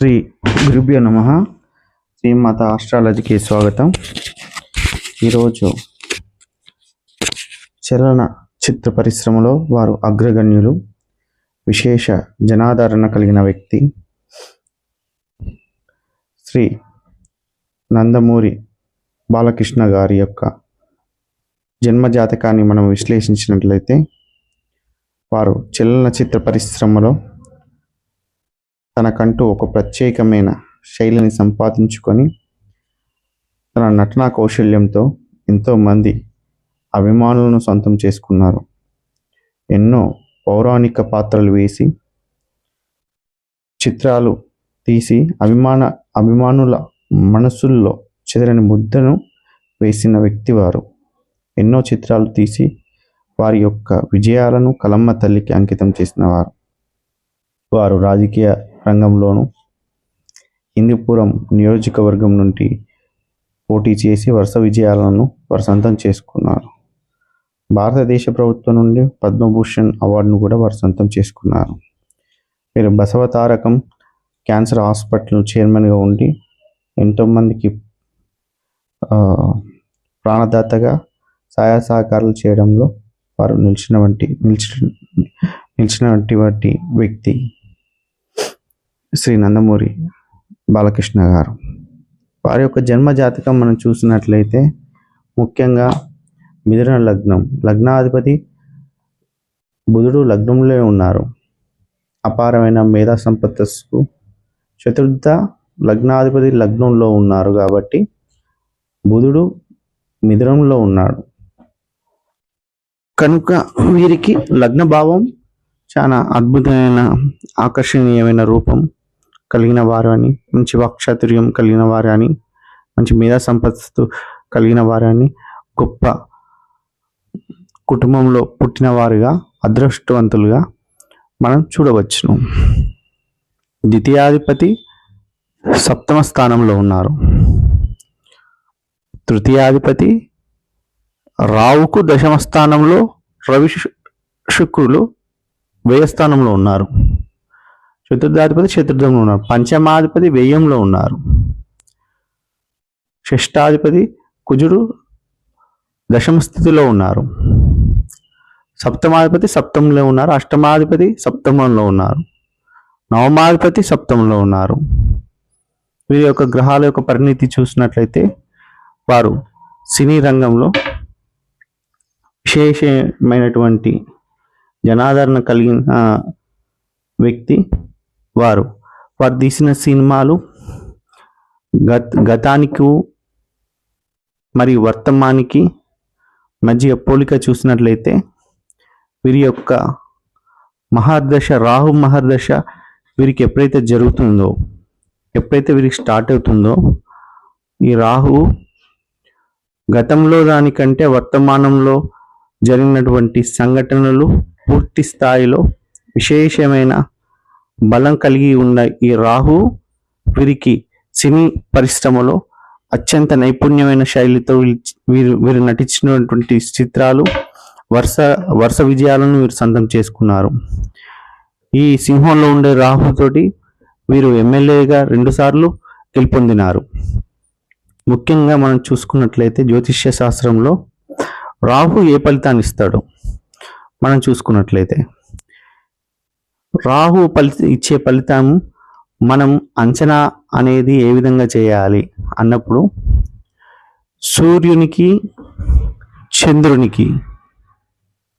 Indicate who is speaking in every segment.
Speaker 1: శ్రీ గురుభ్యో నమ. శ్రీమాత ఆస్ట్రాలజీకి స్వాగతం. ఈరోజు చలన చిత్ర పరిశ్రమలో వారు అగ్రగణ్యులు విశేష జనాదరణ కలిగిన వ్యక్తి శ్రీ నందమూరి బాలకృష్ణ గారి యొక్క జన్మజాతకాన్ని మనం విశ్లేషించినట్లయితే వారు చలనచిత్ర పరిశ్రమలో తనకంటూ ఒక ప్రత్యేకమైన శైలిని సంపాదించుకొని తన నటనా కౌశల్యంతో ఎంతోమంది అభిమానులను సొంతం చేసుకున్నారు. ఎన్నో పౌరాణిక పాత్రలు వేసి చిత్రాలు తీసి అభిమాన అభిమానుల మనసుల్లో చెదరని ముద్దను వేసిన వ్యక్తి వారు ఎన్నో చిత్రాలు తీసి వారి యొక్క విజయాలను కలమ్మ తల్లికి అంకితం చేసిన వారు. వారు రాజకీయ రంగంలోనూ హిందూపురం నియోజకవర్గం నుండి పోటీ చేసి వరుస విజయాలను వరసంతం చేసుకున్నారు. భారతదేశ ప్రభుత్వం నుండి పద్మభూషణ్ అవార్డును కూడా వారు సొంతం చేసుకున్నారు. వీరు బసవతారకం క్యాన్సర్ హాస్పిటల్ చైర్మన్గా ఉండి ఎంతోమందికి ప్రాణదాతగా సహాయ సహకారాలు చేయడంలో వారు నిలిచినటువంటి నిలిచిన నిలిచినటువంటి వ్యక్తి. శ్రీ నందమూరి బాలకృష్ణ గారు. వారి యొక్క జన్మ జాతకం మనం చూసినట్లయితే ముఖ్యంగా మిథున లగ్నం. లగ్నాధిపతి బుధుడు లగ్నంలో ఉన్నారు. అపారమైన మేధా సంపత్తుకు చతుర్థ లగ్నాధిపతి లగ్నంలో ఉన్నారు కాబట్టి బుధుడు మిథునంలో ఉన్నాడు. కనుక వీరికి లగ్న భావం చాలా అద్భుతమైన ఆకర్షణీయమైన రూపం కలిగిన వారు అని మంచి వాక్చాతుర్యం కలిగిన వారు అని మంచి మేధా సంపత్తు కలిగిన వారు అని గొప్ప కుటుంబంలో పుట్టిన వారుగా అదృష్టవంతులుగా మనం చూడవచ్చును. ద్వితీయాధిపతి సప్తమ స్థానంలో ఉన్నారు. తృతీయాధిపతి రావుకు దశమ స్థానంలో రవి శుక్రులు వ్యయస్థానంలో ఉన్నారు. చతుర్థాధిపతి చతుర్థంలో ఉన్నారు. పంచమాధిపతి వ్యయంలో ఉన్నారు. షష్టాధిపతి కుజుడు దశమ స్థితిలో ఉన్నారు. సప్తమాధిపతి సప్తంలో ఉన్నారు. అష్టమాధిపతి సప్తమంలో ఉన్నారు. నవమాధిపతి సప్తంలో ఉన్నారు. వీరి యొక్క గ్రహాల యొక్క పరిణితి చూసినట్లయితే వారు సినీ రంగంలో విశేషమైనటువంటి జనాదరణ కలిగిన వ్యక్తి. వారు. వారు తీసిన సినిమాలు గత గతానికి మరియు వర్తమానికి మధ్య పోలిక చూసినట్లయితే వీరి యొక్క మహర్దశ రాహు మహర్దశ వీరికి ఎప్పుడైతే జరుగుతుందో ఎప్పుడైతే వీరికి స్టార్ట్ అవుతుందో ఈ రాహు గతంలో దానికంటే వర్తమానంలో జరిగినటువంటి సంఘటనలు పూర్తి స్థాయిలో విశేషమైన బలం కలిగి ఉన్న ఈ రాహు వీరికి సినీ పరిశ్రమలో అత్యంత నైపుణ్యమైన శైలితో వీరు వీరు నటించినటువంటి చిత్రాలు వరుస వరుస విజయాలను వీరు సొంతం చేసుకున్నారు. ఈ సింహంలో ఉండే రాహుతోటి వీరు ఎమ్మెల్యేగా రెండుసార్లు గెలుపొందినారు. ముఖ్యంగా మనం చూసుకున్నట్లయితే జ్యోతిష్య శాస్త్రంలో రాహు ఏ ఫలితాన్ని ఇస్తాడు మనం చూసుకున్నట్లయితే రాహు ఫలి ఇచ్చే ఫలితం మనం అంచనా అనేది ఏ విధంగా చేయాలి అన్నప్పుడు సూర్యునికి చంద్రునికి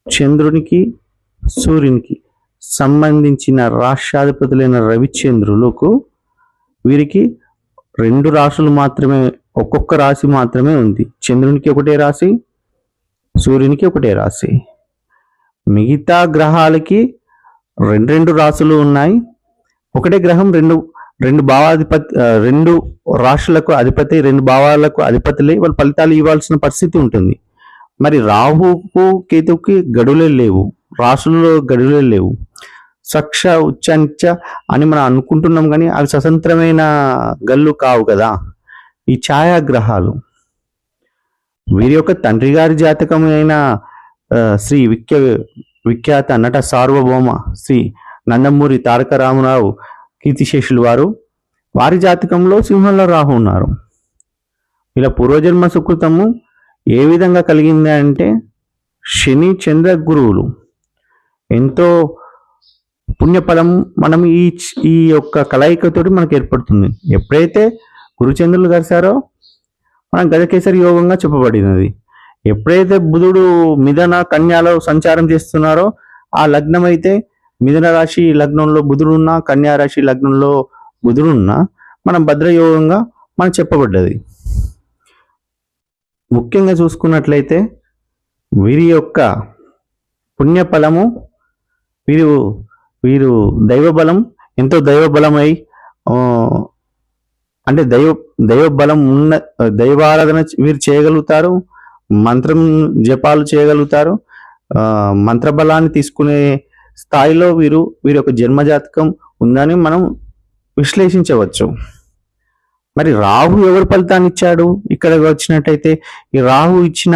Speaker 1: చంద్రునికి సూర్యునికి సంబంధించిన రాష్ట్రాధిపతులైన రవిచంద్రులకు వీరికి రెండు రాశులు మాత్రమే ఒక్కొక్క రాశి మాత్రమే ఉంది. చంద్రునికి ఒకటే రాశి సూర్యునికి ఒకటే రాశి. మిగతా గ్రహాలకి రెండు రెండు రాశులు ఉన్నాయి. ఒకటే గ్రహం రెండు రెండు భావాధిపతి రెండు రాశులకు అధిపతి రెండు భావాలకు అధిపతులే వాళ్ళ ఫలితాలు ఇవ్వాల్సిన పరిస్థితి ఉంటుంది. మరి రాహుకు కేతువుకి గడువులే లేవు. రాశులలో గడువులే లేవు. సక్ష ఉచ్చంచ అని మనం అనుకుంటున్నాం కానీ అవి స్వతంత్రమైన గల్లు కావు కదా. ఈ ఛాయాగ్రహాలు. వీరి యొక్క తండ్రి గారి జాతకం అయిన శ్రీ విఖ్య విఖ్యాత నట సార్వభౌమ శ్రీ నందమూరి తారక రామారావు కీర్తిశేషులు వారు. వారి జాతకంలో సింహంలో రాహు ఉన్నారు. ఇలా పూర్వజన్మ సుకృతము ఏ విధంగా కలిగింది అంటే శని చంద్ర గురువులు ఎంతో పుణ్యఫలం మనం ఈ ఈ యొక్క కలయికతోటి మనకు ఏర్పడుతుంది. ఎప్పుడైతే గురుచంద్రులు కలిశారో మనం గజకేసరి యోగంగా చెప్పబడినది. ఎప్పుడైతే బుధుడు మిథన కన్యాలో సంచారం చేస్తున్నారో ఆ లగ్నం అయితే మిథున రాశి లగ్నంలో బుధుడు ఉన్నా కన్యా రాశి లగ్నంలో బుధుడు ఉన్నా మనం భద్రయోగంగా మనం చెప్పబడ్డది. ముఖ్యంగా చూసుకున్నట్లయితే వీరి యొక్క పుణ్యఫలము వీరు వీరు దైవబలం ఎంతో దైవబలమై అంటే దైవ దైవబలం ఉన్న దైవారాధన వీరు చేయగలుగుతారు. మంత్రం జపాలు చేయగలుగుతారు. మంత్రబలాన్ని తీసుకునే స్థాయిలో వీరు వీరి యొక్క జన్మజాతకం ఉందని మనం విశ్లేషించవచ్చు. మరి రాహు ఎవరు ఫలితాన్ని ఇచ్చాడు? ఇక్కడ వచ్చినట్టయితే ఈ రాహు ఇచ్చిన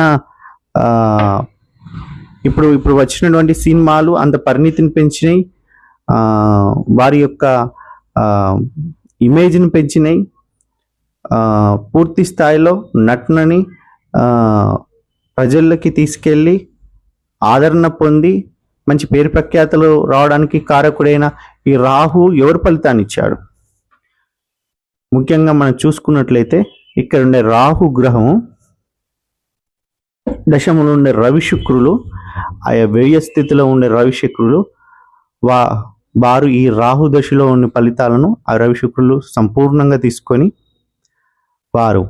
Speaker 1: ఇప్పుడు ఇప్పుడు వచ్చినటువంటి సినిమాలు అంత పరిణితిని పెంచినాయి. వారి యొక్క ఇమేజ్ని పెంచినాయి. పూర్తి స్థాయిలో నటనని ప్రజల్లోకి తీసుకెళ్ళి ఆదరణ పొంది మంచి పేరు ప్రఖ్యాతలు రావడానికి కారకుడైన ఈ రాహు ఎవరు ఫలితాన్ని ఇచ్చాడు? ముఖ్యంగా మనం చూసుకున్నట్లయితే ఇక్కడ ఉండే రాహు గ్రహం దశములో ఉండే రవి శుక్రులు ఆయా వ్యయ స్థితిలో ఉండే రవి శుక్రులు వా వారు ఈ రాహు దశలో ఉన్న ఫలితాలను ఆ రవి శుక్రులు సంపూర్ణంగా తీసుకొని వారు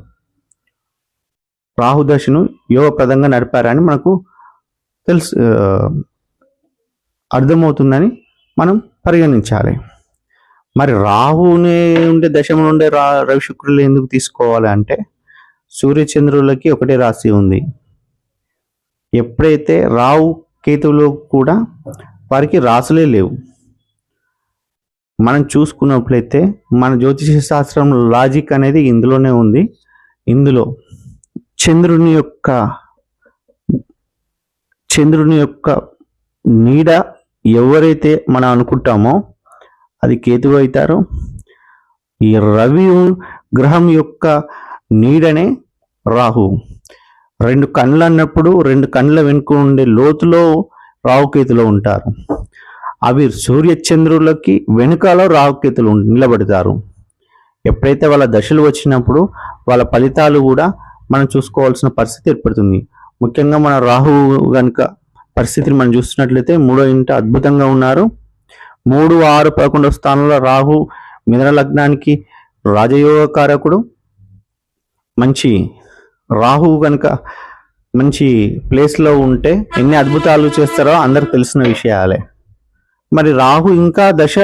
Speaker 1: రాహు దశను యోగప్రదంగా నడిపారని మనకు తెలుసు అర్థమవుతుందని మనం పరిగణించాలి. మరి రాహునే ఉండే దశములు ఉండే రా రవిశుక్రులు ఎందుకు తీసుకోవాలి అంటే సూర్యచంద్రులకి ఒకటే రాశి ఉంది. ఎప్పుడైతే రావు కేతువులో కూడా వారికి రాసులే లేవు మనం చూసుకున్నట్లయితే మన జ్యోతిష శాస్త్రం లాజిక్ అనేది ఇందులోనే ఉంది. ఇందులో చంద్రుని యొక్క చంద్రుని యొక్క నీడ ఎవరైతే మనం అనుకుంటామో అది కేతువు అవుతారు. ఈ రవి గ్రహం యొక్క నీడనే రాహు. రెండు కళ్ళు అన్నప్పుడు రెండు కండ్ల వెనుక ఉండే లోతులో రావుకేతులో ఉంటారు. అవి సూర్యచంద్రులకి వెనుకలో రావుకేతులు నిలబడతారు. ఎప్పుడైతే వాళ్ళ దశలు వచ్చినప్పుడు వాళ్ళ ఫలితాలు కూడా మనం చూసుకోవాల్సిన పరిస్థితి ఏర్పడుతుంది. ముఖ్యంగా మన రాహు కనుక పరిస్థితిని మనం చూస్తున్నట్లయితే మూడో ఇంట అద్భుతంగా ఉన్నారు. మూడు ఆరు పదకొండవ స్థానంలో రాహు మిథున లగ్నానికి రాజయోగ కారకుడు మంచి రాహు కనుక మంచి ప్లేస్లో ఉంటే ఎన్ని అద్భుతాలు చేస్తారో అందరికి తెలిసిన విషయాలే. మరి రాహు ఇంకా దశ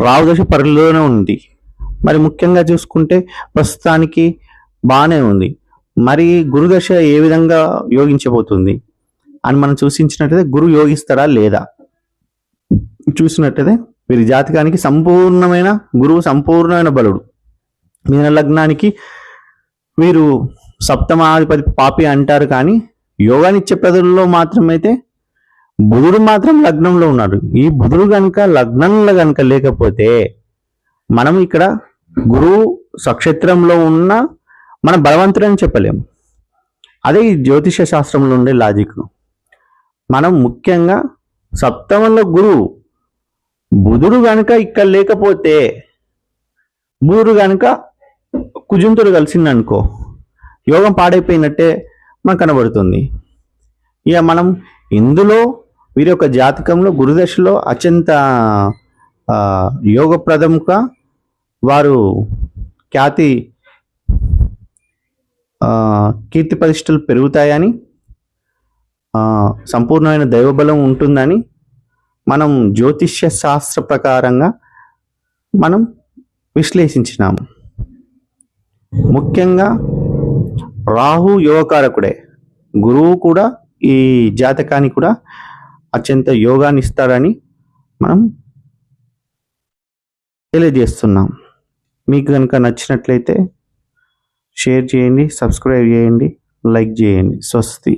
Speaker 1: రాహు దశ పరిలోనే ఉంది. మరి ముఖ్యంగా చూసుకుంటే ప్రస్తుతానికి బాగానే ఉంది. మరి గురుదశ ఏ విధంగా యోగించబోతుంది? అని మనం చూసించినట్టయితే గురు యోగిస్తాడా లేదా? చూసినట్టయితే వీరి జాతకానికి సంపూర్ణమైన గురువు సంపూర్ణమైన బలుడు. మీన లగ్నానికి వీరు సప్తమాధిపతి పాపి అంటారు కానీ యోగానిచ్చే ప్రజల్లో మాత్రమైతే బుధుడు మాత్రం లగ్నంలో ఉన్నాడు. ఈ బుధుడు కనుక లగ్నంలో కనుక లేకపోతే మనం ఇక్కడ గురువు సక్షేత్రంలో ఉన్న మన బలవంతుడని చెప్పలేము. అదే ఈ జ్యోతిష శాస్త్రంలో ఉండే లాజిక్ మనం ముఖ్యంగా సప్తమంలో గురువు బుధుడు కనుక ఇక్కడ లేకపోతే బుధుడు గనుక కుజుంతుడు కలిసిందనుకో యోగం పాడైపోయినట్టే మనకు కనబడుతుంది. ఇక మనం ఇందులో వీరి యొక్క జాతకంలో గురుదశలో అత్యంత ఆ, యోగప్రదముగా వారు ఖ్యాతి కీర్తి ప్రతిష్టలు పెరుగుతాయని సంపూర్ణమైన దైవబలం ఉంటుందని మనం జ్యోతిష్య శాస్త్ర ప్రకారంగా మనం విశ్లేషించినాము ముఖ్యంగా రాహు యోగకారకుడే గురువు కూడా ఈ జాతకానికి కూడా అత్యంత యోగాన్ని ఇస్తాడని మనం తెలియజేస్తున్నాం. మీకు కనుక నచ్చినట్లయితే షేర్ చేయండి సబ్స్క్రైబ్ చేయండి లైక్ చేయండి. స్వస్తి.